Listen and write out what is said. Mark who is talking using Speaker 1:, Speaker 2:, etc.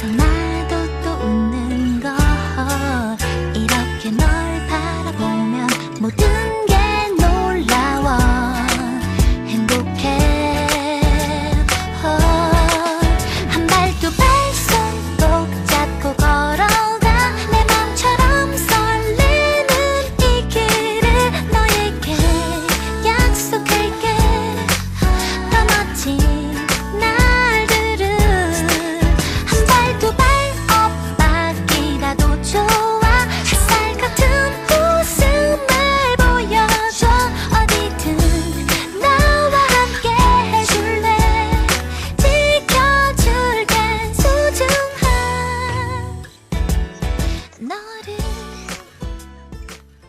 Speaker 1: 그래서 또 웃는 걸 이렇게 널 바라보면 모든